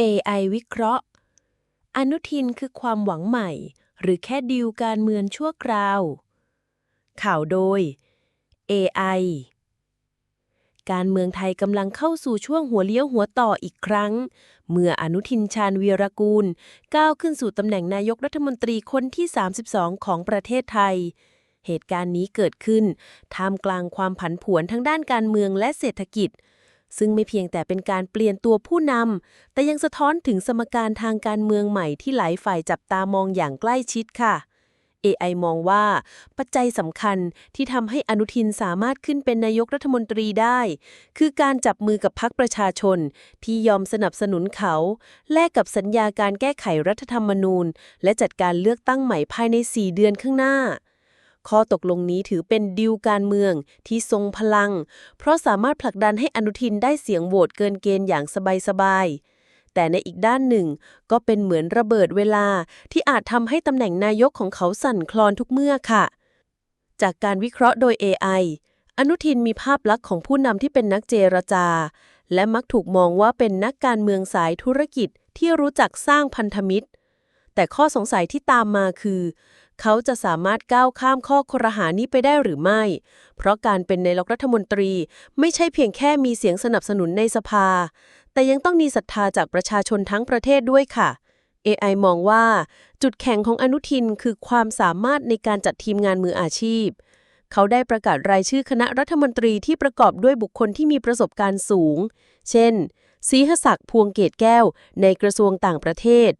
AI วิเคราะห์ อนุทินคือความหวังใหม่ หรือแค่ดีลการเมืองชั่วคราว ข่าวโดย AI การเมืองไทยกำลังเข้าสู่ช่วงหัวเลี้ยวหัวต่ออีกครั้ง เมื่ออนุทินชาญวีรกูล ก้าวขึ้นสู่ตำแหน่งนายกรัฐมนตรีคนที่ 32 ของประเทศไทย เหตุการณ์นี้เกิดขึ้น ท่ามกลางความผันผวนทั้งด้านการเมืองและเศรษฐกิจ ซึ่งไม่เพียงแต่เป็นการเปลี่ยนตัวผู้นำ แต่ยังสะท้อนถึงสมการทางการเมืองใหม่ที่หลายฝ่ายจับตามองอย่างใกล้ชิดค่ะ AI มองว่า ปัจจัยสำคัญที่ทำให้อนุทินสามารถขึ้นเป็นนายกรัฐมนตรีได้ คือการจับมือกับพรรคประชาชน ที่ยอมสนับสนุนเขา แลกกับสัญญาการแก้ไขรัฐธรรมนูญ และจัดการเลือกตั้งใหม่ภายใน 4 เดือนข้างหน้า ข้อตกลงนี้ถือเป็นดิวการเมืองที่ทรงพลัง เพราะสามารถผลักดันให้อนุทินได้เสียงโหวตเกินเกณฑ์อย่างสบายๆแต่ในอีกด้านหนึ่งก็เป็นเหมือนระเบิดเวลาที่อาจทำให้ตำแหน่งนายกของเขาสั่นคลอนทุกเมื่อค่ะ จากการวิเคราะห์โดย AI อนุทินมีภาพลักษณ์ของผู้นำที่เป็นนักเจรจา และมักถูกมองว่าเป็นนักการเมืองสายธุรกิจที่รู้จักสร้างพันธมิตร แต่ข้อสงสัยที่ตามมาคือ เขาจะสามารถก้าวข้ามข้อครหานี้ไปได้หรือไม่ เพราะการเป็นนายกรัฐมนตรีไม่ใช่เพียงแค่มีเสียงสนับสนุนในสภา แต่ยังต้องมีศรัทธาจากประชาชนทั้งประเทศด้วยค่ะ AI มองว่า จุดแข็งของอนุทินคือความสามารถในการจัดทีมงานมืออาชีพ เขาได้ประกาศรายชื่อคณะรัฐมนตรีที่ประกอบด้วยบุคคลที่มีประสบการณ์สูง เช่นศรีหศักดิ์พวงเกตแก้ว ในกระทรวงต่างประเทศ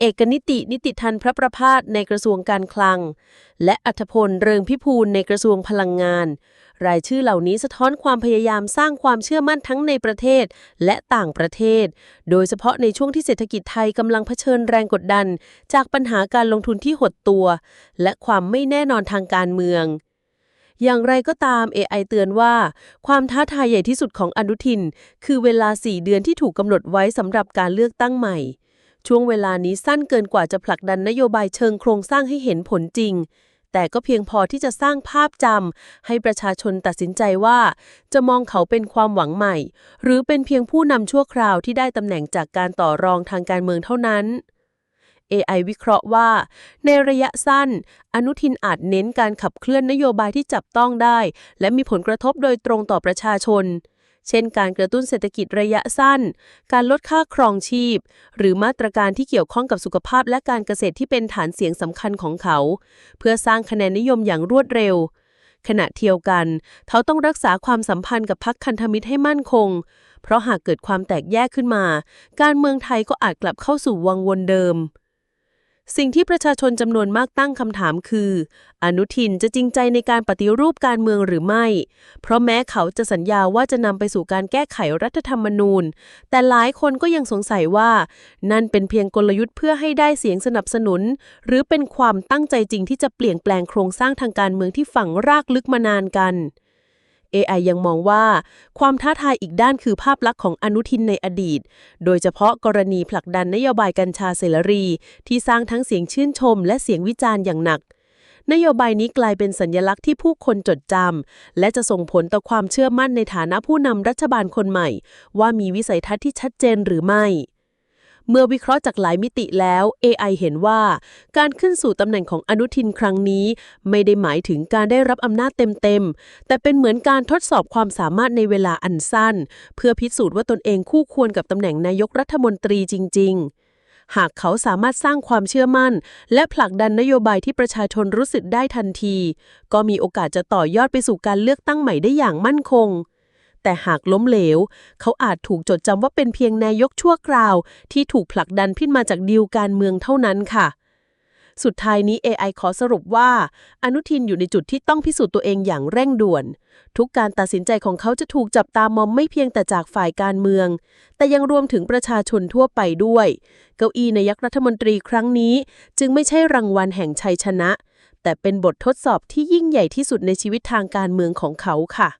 เอกนิตินิติทันพระประภาสในกระทรวงการคลัง และอัธพลเริงพิพูลในกระทรวงพลังงาน รายชื่อเหล่านี้สะท้อนความพยายามสร้างความเชื่อมั่นทั้งในประเทศและต่างประเทศ โดยเฉพาะในช่วงที่เศรษฐกิจไทยกำลังเผชิญแรงกดดัน จากปัญหาการลงทุนที่หดตัว และความไม่แน่นอนทางการเมืองอย่างไรก็ตาม AI เตือนว่า ความท้าทายใหญ่ที่สุดของอนุทิน คือเวลา 4 เดือนที่ถูกกำหนดไว้สำหรับการเลือกตั้งใหม่ ช่วงเวลานี้สั้นเกินกว่าจะผลักดันนโยบายเชิงโครงสร้างให้เห็นผลจริง แต่ก็เพียงพอที่จะสร้างภาพจำให้ประชาชนตัดสินใจว่า จะมองเขาเป็นความหวังใหม่ หรือเป็นเพียงผู้นำชั่วคราวที่ได้ตำแหน่งจากการต่อรองทางการเมืองเท่านั้น AI วิเคราะห์ว่า ในระยะสั้น อนุทินอาจเน้นการขับเคลื่อนนโยบายที่จับต้องได้ และมีผลกระทบโดยตรงต่อประชาชน เช่นการกระตุ้นเศรษฐกิจระยะสั้น การลดค่าครองชีพ หรือมาตรการที่เกี่ยวข้องกับสุขภาพและการเกษตรที่เป็นฐานเสียงสำคัญของเขา เพื่อสร้างคะแนนนิยมอย่างรวดเร็ว ขณะเดียวกัน เขาต้องรักษาความสัมพันธ์กับพรรคคันธมิตรให้มั่นคง เพราะหากเกิดความแตกแยกขึ้นมา การเมืองไทยก็อาจกลับเข้าสู่วังวนเดิม สิ่งที่ประชาชนจำนวนมากตั้งคำถามคือ อนุทินจะจริงใจในการปฏิรูปการเมืองหรือไม่ เพราะแม้เขาจะสัญญาว่าจะนำไปสู่การแก้ไขรัฐธรรมนูญ แต่หลายคนก็ยังสงสัยว่า นั่นเป็นเพียงกลยุทธ์เพื่อให้ได้เสียงสนับสนุน หรือเป็นความตั้งใจจริงที่จะเปลี่ยนแปลงโครงสร้างทางการเมืองที่ฝังรากลึกมานานกัน AI ยังมองว่า ความท้าทายอีกด้านคือภาพลักษณ์ของอนุทินในอดีต โดยเฉพาะกรณีผลักดันนโยบายกัญชาเสรี ที่สร้างทั้งเสียงชื่นชม และเสียงวิจารณ์อย่างหนัก นโยบายนี้กลายเป็นสัญลักษณ์ที่ผู้คนจดจำและจะส่งผลต่อความเชื่อมั่นในฐานะผู้นำรัฐบาลคนใหม่ ว่ามีวิสัยทัศน์ที่ชัดเจนหรือไม่ เมื่อวิเคราะห์จากหลายมิติแล้ว AI เห็นว่า การขึ้นสู่ตำแหน่งของอนุทินครั้งนี้ ไม่ได้หมายถึงการได้รับอำนาจเต็มๆ แต่เป็นเหมือนการทดสอบความสามารถในเวลาอันสั้น เพื่อพิสูจน์ว่าตนเองคู่ควรกับตำแหน่งนายกรัฐมนตรีจริง ๆหากเขาสามารถสร้างความเชื่อมั่น และผลักดันนโยบายที่ประชาชนรู้สึกได้ทันที ก็มีโอกาสจะต่อยอดไปสู่การเลือกตั้งใหม่ได้อย่างมั่นคง แต่หากล้มเหลว เขาอาจถูกจดจำว่าเป็นเพียงนายกชั่วคราว ที่ถูกผลักดันขึ้นมาจากดีลการเมืองเท่านั้นค่ะสุดท้ายนี้ AI ขอสรุปว่า อนุทินอยู่ในจุดที่ต้องพิสูจน์ตัวเองอย่างเร่งด่วน ทุกการตัดสินใจของเขาจะถูกจับตามองไม่เพียงแต่จากฝ่ายการเมือง แต่ยังรวมถึงประชาชนทั่วไปด้วย เก้าอี้นายกรัฐมนตรีครั้งนี้ จึงไม่ใช่รางวัลแห่งชัยชนะ แต่เป็นบททดสอบที่ยิ่งใหญ่ที่สุดในชีวิตทางการเมืองของเขาค่ะ